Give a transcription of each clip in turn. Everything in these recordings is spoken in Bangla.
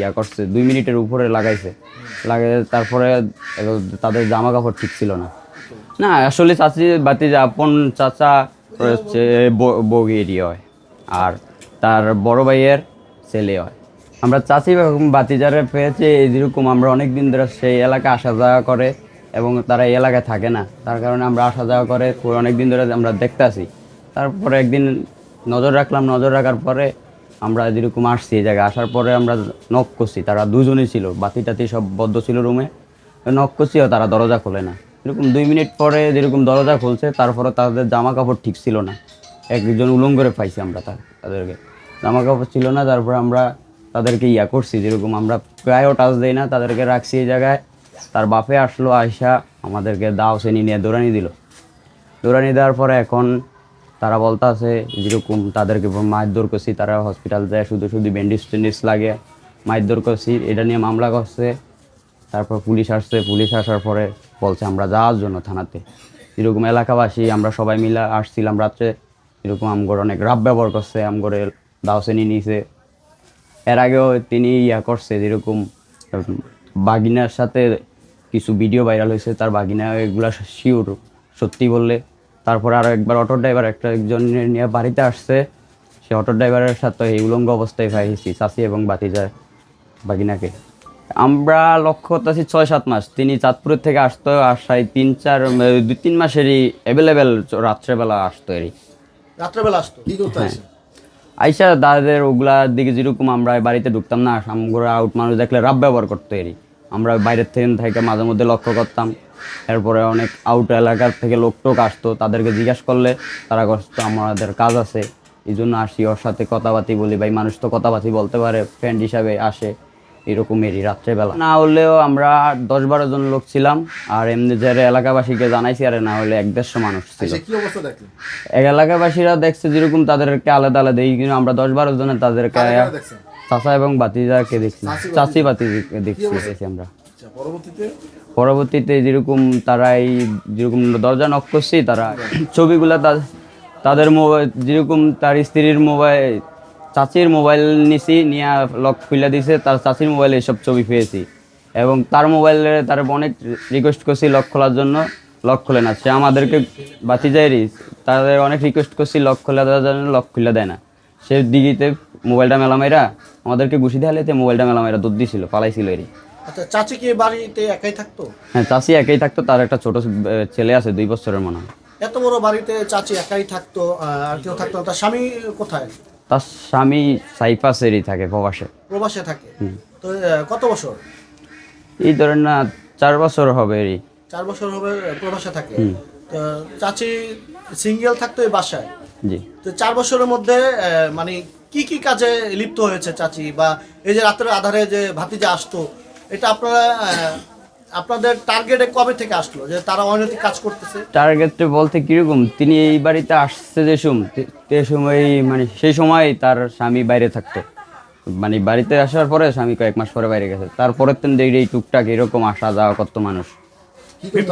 ইয়া করছে, দুই মিনিটের উপরে লাগাইছে। লাগাই তারপরে তাদের জামা কাপড় ঠিক ছিল না। না, আসলে চাচি বাতি আপন চাচা হচ্ছে বগিয়েরই হয়, আর তার বড় ভাইয়ের ছেলে হয়। আমরা চাচি বাতিজারে পেয়েছি যেরকম আমরা অনেক দিন ধরে সেই এলাকা আসা যাওয়া করে এবং তারা এই এলাকায় থাকে না। তার কারণে আমরা আসা যাওয়া করে অনেক দিন ধরে আমরা দেখতে আসি তারপরে একদিন নজর রাখলাম, নজর রাখার পরে আমরা যেরকম আসছি এই জায়গায়, আসার পরে আমরা নক করছি, তারা দুজনই ছিল বাতি টাতি সব বদ্ধ ছিল রুমে নক করছিও, তারা দরজা খোলে না। এরকম দুই মিনিট পরে যেরকম দরজা খুলছে, তারপরে তাদের জামা কাপড় ঠিক ছিল না। একজন উলঙ্গ করে পাইছি আমরা তাদেরকে। জামা কাপড় ছিল না, তারপরে আমরা তাদেরকে ইয়া করছি, যেরকম আমরা প্রায়ও টাচ দেই না, তাদেরকে রাখছি এই জায়গায়। তার বাপে আসলো আয়সা আমাদেরকে দাও শ্রেণি নিয়ে দৌড়ানি দিল। দৌড়ানি দেওয়ার পরে এখন তারা বলতে আছে যেরকম তাদেরকে মারধর করছি তারা হসপিটাল যায়, শুধু শুধু ব্যান্ডেজ টেন্ডেজ লাগে। মারধর করছি এটা নিয়ে মামলা করছে। তারপর পুলিশ আসছে, পুলিশ আসার পরে বলছে, আমরা যাওয়ার জন্য থানাতে। যেরকম এলাকাবাসী, আমরা সবাই মিলে আসছিলাম রাত্রে। এরকম আমগর অনেক রাব ব্যবহার করছে, আমগরে দাও শ্রেণি নিয়েছে এর আগেও তিনি ইয়া করছে, যেরকম বাগিনার সাথে কিছু ভিডিও ভাইরাল হয়েছে, তার বাগিনা এগুলা শিওর সত্যি বললে। তারপর আরও একবার অটো ড্রাইভার একটা একজন নিয়ে বাড়িতে আসছে। সে অটো ড্রাইভারের সাথে এই উলঙ্গ অবস্থায় পাইছি চাষি এবং বাতিজার বাগিনাকে। আমরা লক্ষ্য করতেছি ছয় সাত মাস। তিনি চাঁদপুরের থেকে আসতো আসায় তিন চার দুই তিন মাসেরই অ্যাভেলেবেল রাত্রেবেলা আসতো এরই। রাত্রেবেলা আসতো? কি করতে হ্যাঁ। আইসা দাদাদের ওগুলার দিকে যেরকম আমরা বাড়িতে ঢুকতাম না আমরা আউট মানুষ দেখলে রাব ব্যবহার করতো এরই। আমরা বাইরের থেকে থেকে মাঝে মধ্যে লক্ষ্য করতাম। এরপরে অনেক আউট এলাকার থেকে লোক টোক আসতো তাদেরকে জিজ্ঞাসা করলে তারা করতো আমাদের কাজ আছে এই জন্য আসি ওর সাথে কথাবার্তি বলি। ভাই মানুষ তো কথাবার্তি বলতে পারে ফ্রেন্ড হিসাবে আসে এরকমেরই রাত্রেবেলা। না হলেও আমরা দশ বারো জন লোক ছিলাম আর এমনি যারা এলাকাবাসীকে জানাইছি আর না হলে এক দেড়শো মানুষ ছিল। এক এলাকাবাসীরা দেখছে যেরকম তাদেরকে আলাদা আলাদা এই কিন্তু আমরা দশ বারো জনে তাদেরকে চাচা এবং বাতিজাকে দেখছি। চাচি বাতিকে দেখছি আমরা। আচ্ছা পরবর্তীতে? পরবর্তীতে যেরকম তারা এই যেরকম দরজা নক করছি তারা ছবিগুলা তাদের মোবাইল যেরকম তার স্ত্রীর মোবাইল চাচির মোবাইল নিছি নিয়ে লক খুলে দিছে তার চাচির মোবাইলে এসব ছবি পেয়েছি। এবং তার মোবাইলে তার অনেক রিকোয়েস্ট করছি লক খোলার জন্য। লক খুলে না সে আমাদেরকে বাতি যায়রি তাদের অনেক রিকোয়েস্ট করছি লক খুলে দেওয়ার জন্য লক খুলে দেয় না। সে দিঘিতে মোবাইলটা মেলামাইরা আমাদেরকে ঘুষি দেয়ালেতে মোবাইলটা মেলামাইরা দুধ দিছিল পালাইছিল এরই। আচ্ছা চাচি কি বাড়িতে একাই থাকতো? হ্যাঁ চাচি একাই থাকতো তার একটা ছোট ছেলে আছে দুই বছরের মনে হয়। এত বড় বাড়িতে চাচি একাই থাকতো আর কেউ থাকতো তার স্বামী কোথায়? তার স্বামী সাইপাসেরই থাকে প্রবাসে। প্রবাসে থাকে? তো কত বছর? এই ধরেন না চার বছর হবে এরই। চার বছর হবে প্রবাসে থাকে। তো চাচি সিঙ্গেল থাকতো এই বাসায়? জি। তো চার বছরের মধ্যে মানে কি কি কাজে লিপ্ত হয়েছে চাচি? বা এই যে রাতের আধারে যে ভাতিজা আসতো, এটা আপনারা আপনাদের টার্গেটে কবে থেকে আসলো যে তারা অনৈতিক কাজ করতেছে? টার্গেটে বলতে কীরকম? তিনি এই বাড়িতে আসছে যে সময় সে সময় মানে সেই সময় তার স্বামী বাইরে থাকতো। মানে বাড়িতে আসার পরে স্বামী কয়েক মাস পরে বাইরে গেছে। তারপরের দিন এই টুকটাক এরকম আসা যাওয়া করতো মানুষ।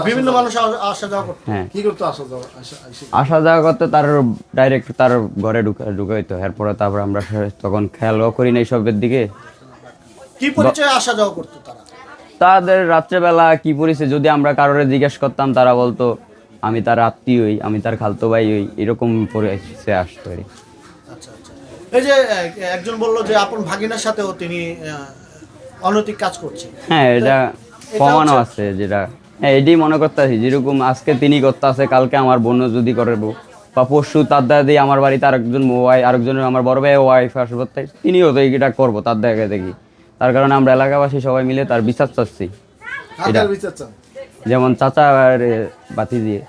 বিভিন্ন মানুষ আসা যাওয়া করতো। হ্যাঁ। কি করতে আসা যাওয়া? আসা- যাওয়া করতে তার ডাইরেক্ট তার ঘরে ঢুকা ঢুকাইতো। এরপরে তারপর আমরা তখন খেয়ালও করি না এইসবের দিকে। কি পরিচয়ে আসা যাওয়া করতো তারা? তাদের রাত্রেবেলা কি পরিছে যদি আমরা কারোরে জিজ্ঞেস করতাম তারা বলতো আমি তার আত্মীয় হই আমি তার খালতো ভাই হই। এরকম পরিচয় আসতো আর আচ্ছা আচ্ছা। এই যে একজন বলল যে আপন ভাগিনার সাথেও তিনি অনৈতিক কাজ করছে হ্যাঁ এটা প্রমাণও আছে যেটা হ্যাঁ এটাই মনে করতেছি যেরকম আজকে তিনি করতে আছে কালকে আমার বোনও যদি করব বা পরশু তার দাদি আমার বাড়িতে আরেকজন ওয়াই আরেকজনের আমার বড় ভাই ওয়াইফ আসব তাই তিনিও তো এটা করব তার দেখা দেখি। তার কারণে আমরা এলাকাবাসী সবাই মিলে তার বিচার চাচ্ছি। যেমন চাচা আর বাতি দিয়ে।